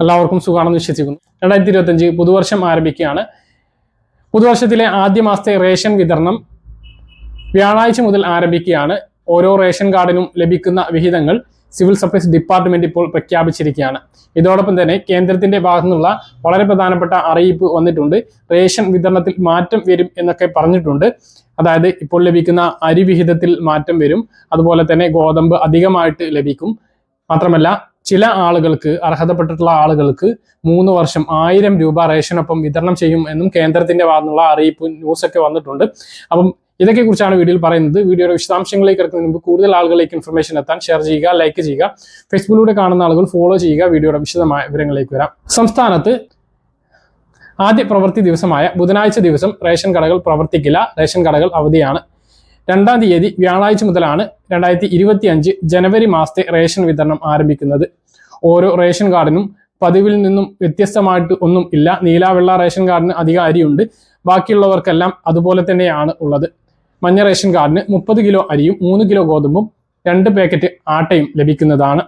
എല്ലാവർക്കും സുഖമാണെന്ന് വിശ്വസിക്കുന്നു. രണ്ടായിരത്തി ഇരുപത്തഞ്ച് പുതുവർഷം ആരംഭിക്കുകയാണ്. പുതുവർഷത്തിലെ ആദ്യ മാസത്തെ റേഷൻ വിതരണം വ്യാഴാഴ്ച മുതൽ ആരംഭിക്കുകയാണ്. ഓരോ റേഷൻ കാർഡിനും ലഭിക്കുന്ന വിഹിതങ്ങൾ സിവിൽ സപ്ലൈസ് ഡിപ്പാർട്ട്മെന്റ് ഇപ്പോൾ പ്രഖ്യാപിച്ചിരിക്കുകയാണ്. ഇതോടൊപ്പം തന്നെ കേന്ദ്രത്തിന്റെ ഭാഗത്തു നിന്നുള്ള വളരെ പ്രധാനപ്പെട്ട അറിയിപ്പ് വന്നിട്ടുണ്ട്. റേഷൻ വിതരണത്തിൽ മാറ്റം വരും എന്നൊക്കെ പറഞ്ഞിട്ടുണ്ട്. അതായത് ഇപ്പോൾ ലഭിക്കുന്ന അരി വിഹിതത്തിൽ മാറ്റം വരും. അതുപോലെ തന്നെ ഗോതമ്പ് അധികമായിട്ട് ലഭിക്കും. മാത്രമല്ല ചില ആളുകൾക്ക് അർഹതപ്പെട്ടിട്ടുള്ള ആളുകൾക്ക് മൂന്ന് വർഷം ആയിരം രൂപ റേഷനൊപ്പം വിതരണം ചെയ്യും എന്നും കേന്ദ്രത്തിന്റെ ഭാഗത്തുള്ള അറിയിപ്പ് ന്യൂസ് ഒക്കെ വന്നിട്ടുണ്ട്. അപ്പം ഇതൊക്കെ കുറിച്ചാണ് വീഡിയോയിൽ പറയുന്നത്. വീഡിയോയുടെ വിശദാംശങ്ങളിലേക്ക് ഇറക്കുന്നതിന് മുമ്പ് കൂടുതൽ ആളുകളിലേക്ക് ഇൻഫർമേഷൻ എത്താൻ ഷെയർ ചെയ്യുക ലൈക്ക് ചെയ്യുക. ഫേസ്ബുക്കിലൂടെ കാണുന്ന ആളുകൾ ഫോളോ ചെയ്യുക. വീഡിയോയുടെ വിശദമായ വിവരങ്ങളിലേക്ക് വരാം. സംസ്ഥാനത്ത് ആദ്യ പ്രവൃത്തി ദിവസമായ ബുധനാഴ്ച ദിവസം റേഷൻ കടകൾ പ്രവർത്തിക്കില്ല. റേഷൻ കടകൾ അവധിയാണ്. രണ്ടാം തീയതി വ്യാഴാഴ്ച മുതലാണ് രണ്ടായിരത്തി ഇരുപത്തി അഞ്ച് ജനുവരി മാസത്തെ റേഷൻ വിതരണം ആരംഭിക്കുന്നത്. ഓരോ റേഷൻ കാർഡിനും പതിവിൽ നിന്നും വ്യത്യസ്തമായിട്ട് ഒന്നും ഇല്ല. നീല വെള്ള റേഷൻ കാർഡിന് അധികാരിയുണ്ട്. ബാക്കിയുള്ളവർക്കെല്ലാം അതുപോലെ തന്നെയാണ് ഉള്ളത്. മഞ്ഞ റേഷൻ കാർഡിന് മുപ്പത് കിലോ അരിയും മൂന്ന് കിലോ ഗോതമ്പും രണ്ട് പാക്കറ്റ് ആട്ടയും ലഭിക്കുന്നതാണ്.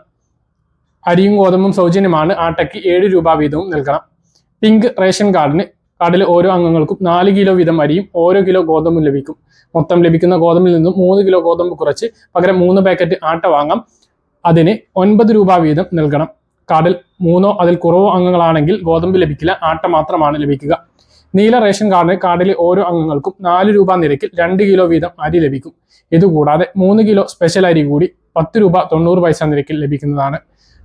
അരിയും ഗോതമ്പും സൗജന്യമാണ്. ആട്ടയ്ക്ക് ഏഴ് രൂപ വീതവും നൽകണം. പിങ്ക് റേഷൻ കാർഡിന് കാർഡിലെ ഓരോ അംഗങ്ങൾക്കും നാല് കിലോ വീതം അരിയും ഓരോ കിലോ ഗോതമ്പും ലഭിക്കും. മൊത്തം ലഭിക്കുന്ന ഗോതമ്പിൽ നിന്നും മൂന്ന് കിലോ ഗോതമ്പ് കുറച്ച് പകരം മൂന്ന് പാക്കറ്റ് ആട്ട വാങ്ങാം. അതിന് ഒൻപത് രൂപ വീതം നൽകണം. കാർഡിൽ മൂന്നോ അതിൽ കുറവോ അംഗങ്ങളാണെങ്കിൽ ഗോതമ്പ് ലഭിക്കില്ല ആട്ട മാത്രമാണ് ലഭിക്കുക. നീല റേഷൻ കാർഡിന് കാർഡിലെ ഓരോ അംഗങ്ങൾക്കും നാല് രൂപ നിരക്കിൽ രണ്ട് കിലോ വീതം അരി ലഭിക്കും. ഇതുകൂടാതെ മൂന്ന് കിലോ സ്പെഷ്യൽ അരി കൂടി പത്ത് രൂപ തൊണ്ണൂറ് പൈസ നിരക്കിൽ ലഭിക്കുന്നതാണ്.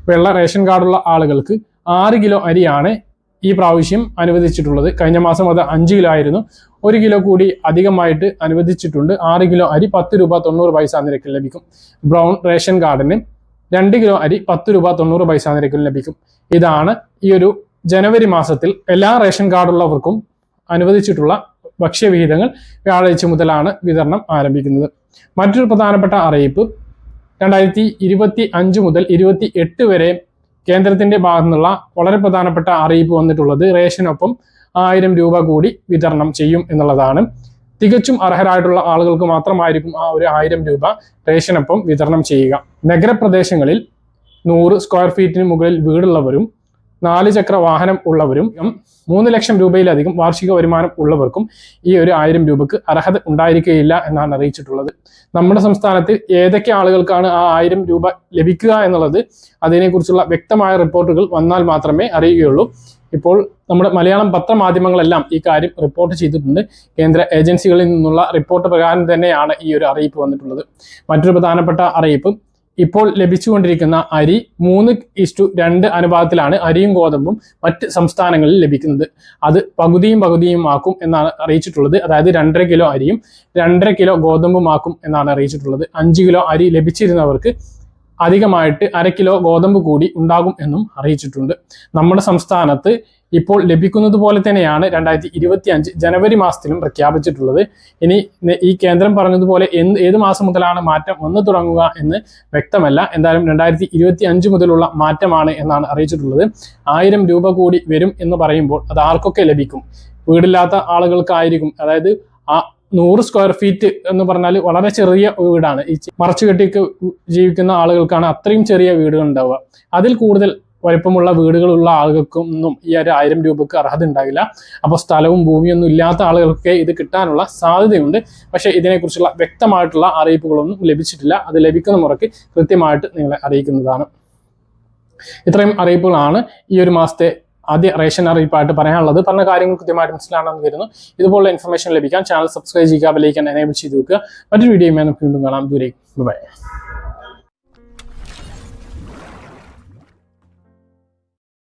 വെള്ള റേഷൻ കാർഡുള്ള ആളുകൾക്ക് ആറ് കിലോ അരിയാണ് ഈ പ്രാവശ്യം അനുവദിച്ചിട്ടുള്ളത്. കഴിഞ്ഞ മാസം അത് അഞ്ച് കിലോ ആയിരുന്നു. ഒരു കിലോ കൂടി അധികമായിട്ട് അനുവദിച്ചിട്ടുണ്ട്. ആറ് കിലോ അരി പത്ത് രൂപ തൊണ്ണൂറ് പൈസ നിരക്കിൽ ലഭിക്കും. ബ്രൗൺ റേഷൻ കാർഡിന് രണ്ട് കിലോ അരി പത്ത് രൂപ തൊണ്ണൂറ് പൈസ നിരക്കിൽ ലഭിക്കും. ഇതാണ് ഈ ഒരു ജനുവരി മാസത്തിൽ എല്ലാ റേഷൻ കാർഡുള്ളവർക്കും അനുവദിച്ചിട്ടുള്ള ഭക്ഷ്യവിഹിതങ്ങൾ വ്യാഴാഴ്ച മുതലാണ് വിതരണം ആരംഭിക്കുന്നത്. മറ്റൊരു പ്രധാനപ്പെട്ട അറിയിപ്പ് രണ്ടായിരത്തി ഇരുപത്തി അഞ്ച് മുതൽ ഇരുപത്തി എട്ട് വരെ കേന്ദ്രത്തിന്റെ ഭാഗത്തുനിന്നുള്ള വളരെ പ്രധാനപ്പെട്ട അറിയിപ്പ് വന്നിട്ടുള്ളത് റേഷനൊപ്പം ആയിരം രൂപ കൂടി വിതരണം ചെയ്യും എന്നുള്ളതാണ്. തികച്ചും അർഹരായിട്ടുള്ള ആളുകൾക്ക് മാത്രമായിരിക്കും ആ ഒരു ആയിരം രൂപ റേഷനൊപ്പം വിതരണം ചെയ്യുക. നഗരപ്രദേശങ്ങളിൽ നൂറ് സ്ക്വയർ ഫീറ്റിന് മുകളിൽ വീടുള്ളവരും നാല് ചക്ര വാഹനം ഉള്ളവരും മൂന്ന് ലക്ഷം രൂപയിലധികം വാർഷിക വരുമാനം ഉള്ളവർക്കും ഈ ഒരു ആയിരം രൂപക്ക് അർഹത ഉണ്ടായിരിക്കുകയില്ല എന്നാണ് അറിയിച്ചിട്ടുള്ളത്. നമ്മുടെ സംസ്ഥാനത്ത് ഏതൊക്കെ ആളുകൾക്കാണ് ആ ആയിരം രൂപ ലഭിക്കുക എന്നുള്ളത് അതിനെക്കുറിച്ചുള്ള വ്യക്തമായ റിപ്പോർട്ടുകൾ വന്നാൽ മാത്രമേ അറിയുകയുള്ളൂ. ഇപ്പോൾ നമ്മുടെ മലയാളം പത്രമാധ്യമങ്ങളെല്ലാം ഈ കാര്യം റിപ്പോർട്ട് ചെയ്തിട്ടുണ്ട്. കേന്ദ്ര ഏജൻസികളിൽ നിന്നുള്ള റിപ്പോർട്ട് പ്രകാരം തന്നെയാണ് ഈ ഒരു അറിയിപ്പ് വന്നിട്ടുള്ളത്. മറ്റൊരു പ്രധാനപ്പെട്ട അറിയിപ്പ് ഇപ്പോൾ ലഭിച്ചുകൊണ്ടിരിക്കുന്ന അരി മൂന്ന് ഇസ്റ്റു രണ്ട് അനുപാതത്തിലാണ് അരിയും ഗോതമ്പും മറ്റ് സംസ്ഥാനങ്ങളിൽ ലഭിക്കുന്നത്. അത് പകുതിയും പകുതിയും ആക്കും എന്നാണ് അറിയിച്ചിട്ടുള്ളത്. അതായത് രണ്ടര കിലോ അരിയും രണ്ടര കിലോ ഗോതമ്പും ആക്കും എന്നാണ് അറിയിച്ചിട്ടുള്ളത്. അഞ്ച് കിലോ അരി ലഭിച്ചിരുന്നവർക്ക് അധികമായിട്ട് അര കിലോ ഗോതമ്പ് കൂടി ഉണ്ടാകും എന്നും അറിയിച്ചിട്ടുണ്ട്. നമ്മുടെ സംസ്ഥാനത്ത് ഇപ്പോൾ ലഭിക്കുന്നത് പോലെ തന്നെയാണ് രണ്ടായിരത്തി ഇരുപത്തി അഞ്ച് ജനുവരി മാസത്തിലും പ്രഖ്യാപിച്ചിട്ടുള്ളത്. ഇനി ഈ കേന്ദ്രം പറഞ്ഞതുപോലെ എന്ത് ഏത് മാസം മുതലാണ് മാറ്റം വന്നു തുടങ്ങുക എന്ന് വ്യക്തമല്ല. എന്തായാലും രണ്ടായിരത്തി ഇരുപത്തി അഞ്ച് മുതലുള്ള മാറ്റമാണ് എന്നാണ് അറിയിച്ചിട്ടുള്ളത്. ആയിരം രൂപ കൂടി വരും എന്ന് പറയുമ്പോൾ അത് ആർക്കൊക്കെ ലഭിക്കും? വീടില്ലാത്ത ആളുകൾക്കായിരിക്കും. അതായത് ആ നൂറ് സ്ക്വയർ ഫീറ്റ് എന്ന് പറഞ്ഞാൽ വളരെ ചെറിയ വീടാണ്. ഈ മറച്ചു കെട്ടിക്ക് ജീവിക്കുന്ന ആളുകൾക്കാണ് അത്രയും ചെറിയ വീടുകൾ ഉണ്ടാവുക. അതിൽ കൂടുതൽ വലിപ്പമുള്ള വീടുകളുള്ള ആളുകൾക്കൊന്നും ഈ ഒരു ആയിരം രൂപക്ക് അർഹത ഉണ്ടാകില്ല അപ്പോൾ സ്ഥലവും ഭൂമിയൊന്നും ഇല്ലാത്ത ആളുകൾക്ക് ഇത് കിട്ടാനുള്ള സാധ്യതയുണ്ട്. പക്ഷേ ഇതിനെക്കുറിച്ചുള്ള വ്യക്തമായിട്ടുള്ള അറിയിപ്പുകളൊന്നും ലഭിച്ചിട്ടില്ല. അത് ലഭിക്കുന്ന മുറയ്ക്ക് കൃത്യമായിട്ട് നിങ്ങളെ അറിയിക്കുന്നതാണ്. ഇത്രയും അറിയിപ്പുകളാണ് ഈ ഒരു മാസത്തെ ആദ്യ റേഷൻ അറിയിപ്പായിട്ട് പറയാനുള്ളത്. പറഞ്ഞ കാര്യങ്ങൾ കൃത്യമായിട്ട് മനസ്സിലാണെന്ന് വരുന്നു ഇതുപോലുള്ള ഇൻഫർമേഷൻ ലഭിക്കാൻ ചാനൽ സബ്സ്ക്രൈബ് ചെയ്യുക ബെലൈക്കൻ എനേബിൾ ചെയ്ത് വെക്കുക. മറ്റൊരു വീഡിയോയുമായി നമുക്ക് വീണ്ടും കാണാം. ദൂരേക്ക് ബൈ